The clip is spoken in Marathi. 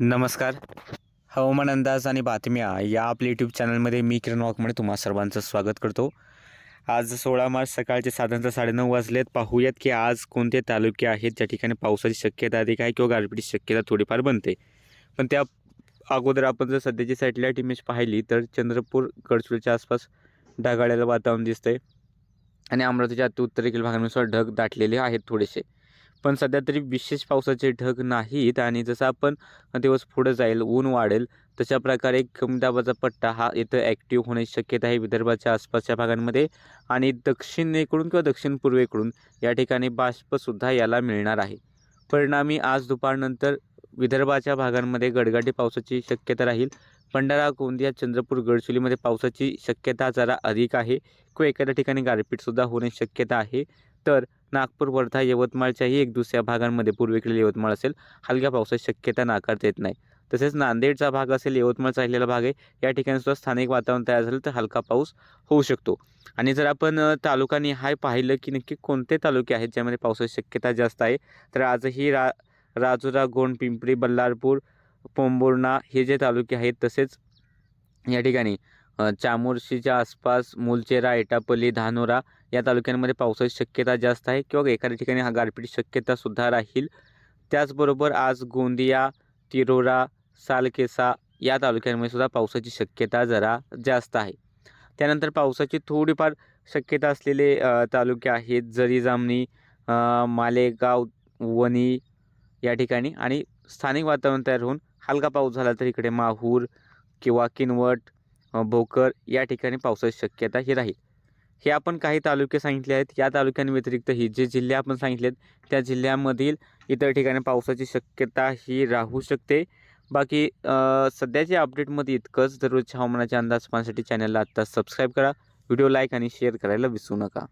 नमस्कार. हवामान अंदाज आणि बातम्या या आपल्या यूट्यूब चॅनलमध्ये मी किरण वाघमणे तुम्हा सर्वांचं स्वागत करतो. आज सोळा मार्च सकाळचे साधारणतः साडेनऊ वाजलेत. पाहूयात की आज कोणते तालुके आहेत? ज्या ठिकाणी पावसाची शक्यता अधिक आहे किंवा गारपिटीची शक्यता थोडीफार बनते. पण त्या अगोदर आपण जर सध्याची सॅटेलाईट इमेज पाहिली तर चंद्रपूर गडचिरोलीच्या आसपास ढगाळ्याला वातावरण दिसतंय. आणि अमरावतीच्या अतिउत्तरेकडील भागानुसार ढग दाटलेले आहेत थोडेसे. पण सध्या तरी विशेष पावसाचे ढग नाहीत आणि जसं आपण दिवस पुढे जाईल ऊन वाढेल तशा प्रकारे कमी दाबाचा पट्टा हा इथं ॲक्टिव्ह होण्याची शक्यता आहे विदर्भाच्या आसपासच्या भागांमध्ये आणि दक्षिणेकडून किंवा दक्षिण पूर्वेकडून या ठिकाणी बाष्पसुद्धा याला मिळणार आहे. परिणामी आज दुपारनंतर विदर्भाच्या भागांमध्ये गडगाडी पावसाची शक्यता राहील. भंडारा गोंदिया चंद्रपूर गडचिरोलीमध्ये पावसाची शक्यता जरा अधिक आहे. किंवा एखाद्या ठिकाणी गारपीटसुद्धा होण्याची शक्यता आहे. तर नागपूर वर्धा यवतमाळच्याही एक दुसऱ्या भागांमध्ये पूर्वेकडील यवतमाळ असेल हलक्या पावसाची शक्यता नाकारता येत नाही. तसेच नांदेडचा भाग असेल यवतमाळचा राहिलेला भाग आहे या ठिकाणी सुद्धा स्थानिक वातावरण तयार झालं तर हलका पाऊस होऊ शकतो. आणि जर आपण अ, तालुका निहाय पाहिलं की नक्की कोणते तालुके आहेत ज्यामध्ये पावसाची शक्यता जास्त आहे तर आजही रा राजुरा गोंड पिंपरी बल्लारपूर पोंबोर्णा हे जे तालुके आहेत तसेच या ठिकाणी चामोर्शीच्या आसपास मुलचेरा एटापल्ली धानोरा या तालुक्यांमध्ये पावसाची शक्यता जास्त आहे किंवा एखाद्या ठिकाणी हा गारपीट शक्यतासुद्धा राहील. त्याचबरोबर आज गोंदिया तिरोरा सालकेसा या तालुक्यांमध्ये सुद्धा पावसाची शक्यता जरा जास्त आहे. त्यानंतर पावसाची थोडीफार शक्यता असलेले तालुके आहेत जरी जामणी मालेगाव वणी या ठिकाणी आणि स्थानिक वातावरण तयार होऊन हलका पाऊस झाला तर इकडे माहूर किंवा किनवट भोकर या ठिकाणी पावसाची शक्यता ही राहील. हे आपण काही तालुके सांगितले आहेत. या तालुक्यांव्यतिरिक्त ही जे जिल्हे आपण सांगितले आहेत त्या जिल्ह्यामधील इतर ठिकाणी पावसाची शक्यता ही राहू शकते. बाकी सध्याच्या अपडेटमध्ये इतकंच. दररोजच्या हवामानाचे अंदाज पाहण्यासाठी चॅनलला आत्ता सबस्क्राईब करा. व्हिडिओ लाईक आणि शेअर करायला विसरू नका.